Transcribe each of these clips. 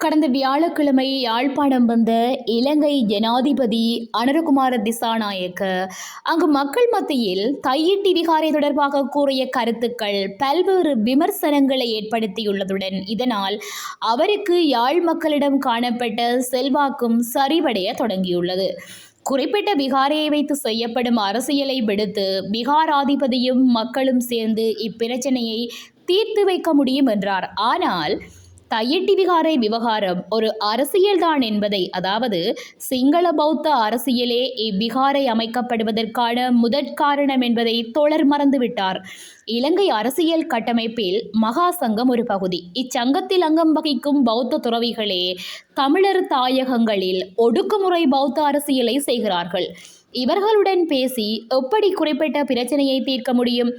கடந்த வியாழக்கிழமை யாழ்ப்பாணம் வந்த இலங்கை ஜனாதிபதி அனுரகுமார திசாநாயக்க அங்கு மக்கள் மத்தியில் தையிட்டி விகாரை தொடர்பாக கூறிய கருத்துக்கள் பல்வேறு விமர்சனங்களை ஏற்படுத்தியுள்ளதுடன் இதனால் அவருக்கு யாழ் மக்களிடம் காணப்பட்ட செல்வாக்கும் சரிவடைய தொடங்கியுள்ளது. குறிப்பிட்ட விகாரையை வைத்து செய்யப்படும் அரசியலை விடுத்து விகாராதிபதியும் மக்களும் சேர்ந்து இப்பிரச்சனையை தீர்த்து வைக்க முடியும் என்றார். ஆனால் தையட்டி விகாரை விவகாரம் ஒரு அரசியல்தான் என்பதை அதாவது சிங்கள பௌத்த அரசியலே இவ்விகாரை அமைக்கப்படுவதற்கான முதற்காரணம் என்பதை தோழர் மறந்துவிட்டார். இலங்கை அரசியல் கட்டமைப்பில் மகா சங்கம் ஒரு பகுதி. இச்சங்கத்தில் அங்கம் வகிக்கும் பௌத்த துறவிகளே தமிழர் தாயகங்களில் ஒடுக்குமுறை பௌத்த அரசியலை செய்கிறார்கள். இவர்களுடன் பேசி எப்படி குறிப்பிட்ட பிரச்சனையை தீர்க்க முடியும்?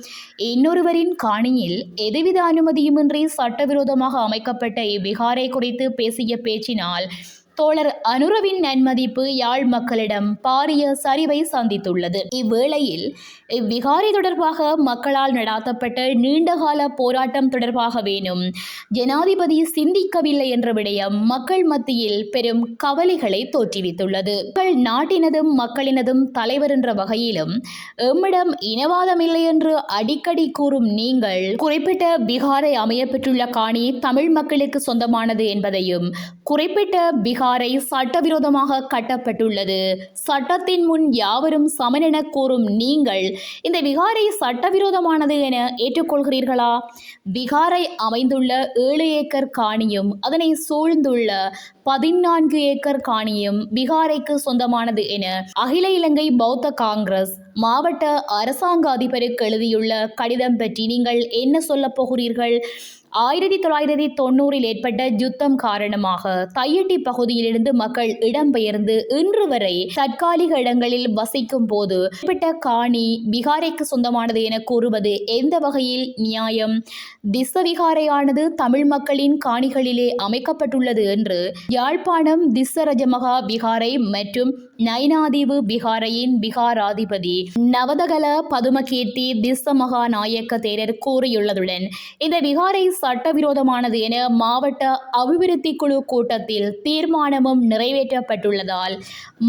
இன்னொருவரின் காணியில் எதுவித அனுமதியுமின்றி சட்டவிரோதமாக அமைக்கப்பட்ட இவ்விகாரை குறித்து பேசிய பேச்சினால் தோழர் அனுரவின் நன்மதிப்பு யாழ் மக்களிடம் பாரிய சரிவை சந்தித்துள்ளது. இவ்வேளையில் இவ்விகாரை தொடர்பாக மக்களால் நடாத்தப்பட்ட நீண்டகால போராட்டம் தொடர்பாக வேணும். ஜனாதிபதி சிந்திக்கவில்லை என்ற விடயம் மக்கள் மத்தியில் பெரும் கவலைகளை தோற்றுவித்துள்ளது. மக்கள் நாட்டினதும் மக்களினதும் தலைவர் என்ற வகையிலும் எம்மிடம் இனவாதம் இல்லை என்று அடிக்கடி கூறும் நீங்கள் குறிப்பிட்ட பீகாரை அமையப்பெற்றுள்ள காணி தமிழ் மக்களுக்கு சொந்தமானது என்பதையும் குறிப்பிட்ட பிகார் சட்டவிரோதமாக கட்டப்பட்டுள்ளது. சட்டத்தின் முன் யாவரும் சமனென கூறும் நீங்கள் இந்த விகாரை சட்டவிரோதமானது என ஏற்றுக்கொள்கிறீர்களா? விகாரை அமைந்துள்ள ஏழு ஏக்கர் காணியும் அதனை சூழ்ந்துள்ள பதினான்கு ஏக்கர் காணியும் பீகாரைக்கு சொந்தமானது என அகில இலங்கை பௌத்த காங்கிரஸ் மாவட்ட அரசாங்க அதிபருக்கு எழுதியுள்ள கடிதம் பற்றி நீங்கள் என்ன சொல்ல போகிறீர்கள்? ஆயிரத்தி தொள்ளாயிரத்தி தொண்ணூறில் ஏற்பட்ட யுத்தம் காரணமாக தையட்டி பகுதியிலிருந்து மக்கள் இடம்பெயர்ந்து இன்று வரை தற்காலிக இடங்களில் வசிக்கும் போது குறிப்பிட்ட காணி விகாரைக்கு சொந்தமானது என கூறுவது எந்த வகையில் நியாயம்? திசவிகாரையானது தமிழ் மக்களின் காணிகளிலே அமைக்கப்பட்டுள்ளது என்று யாழ்ப்பாணம் திசரஜமகா விகாரை மற்றும் நைனாதீவு விகாரையின் விகாராதிபதி நவதகல பதுமகீர்த்தி திசமகா நாயக்க தேரர் கூறியுள்ளதுடன் இந்த விகாரை சட்டவிரோதமானது என மாவட்ட அபிவிருத்தி குழு கூட்டத்தில் தீர்மானமும் நிறைவேற்றப்பட்டுள்ளதால்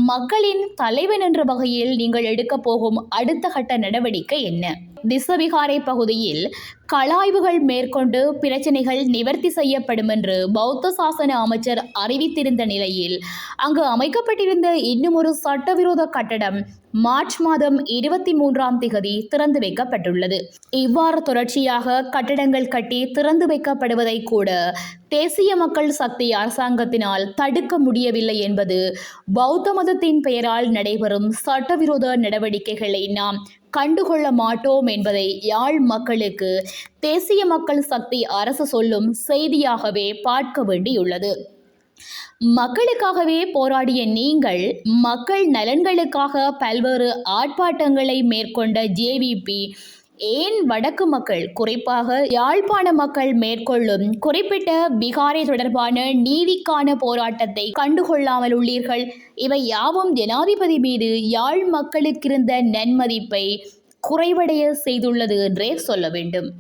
மக்களின் தலைவன் என்ற வகையில் நீங்கள் எடுக்கப் போகும் அடுத்த கட்ட நடவடிக்கை என்ன? திசவிகாரை பகுதியில் கலாய்வுகள் மேற்கொண்டு பிரச்சனைகள் நிவர்த்தி செய்யப்படும் என்று பௌத்த சாசன அமைச்சர் அறிவித்திருந்த நிலையில் அங்கு அமைக்கப்பட்டிருந்த இன்னுமொரு சட்டவிரோத கட்டடம் மார்ச் மாதம் இருபத்தி மூன்றாம் திகதி திறந்து வைக்கப்பட்டுள்ளது. இவ்வாறு தொடர்ச்சியாக கட்டடங்கள் கட்டி திறந்து வைக்கப்படுவதை கூட தேசிய மக்கள் சக்தி அரசாங்கத்தினால் தடுக்க முடியவில்லை என்பது பௌத்த மதத்தின் பெயரால் நடைபெறும் சட்டவிரோத நடவடிக்கைகளை நாம் கண்டுகொள்ள மாட்டோம் என்பதை யாழ் மக்களுக்கு தேசிய மக்கள் சக்தி அரசு சொல்லும் செய்தியாகவே பார்க்க வேண்டியுள்ளது. மக்களுக்காகவே போராடிய நீங்கள் மக்கள் நலன்களுக்காக பல்வேறு ஆர்ப்பாட்டங்களை மேற்கொண்ட ஜேவிபி ஏன் வடக்கு மக்கள் குறிப்பாக யாழ்ப்பாண மக்கள் மேற்கொள்ளும் குறிப்பிட்ட பீகாரை தொடர்பான நீதிக்கான போராட்டத்தை கண்டுகொள்ளாமல் உள்ளீர்கள்? இவை யாவும் ஜனாதிபதி மீது யாழ் மக்களுக்கிருந்த நன்மதிப்பை குறைவடைய செய்துள்ளது என்றே சொல்ல வேண்டும்.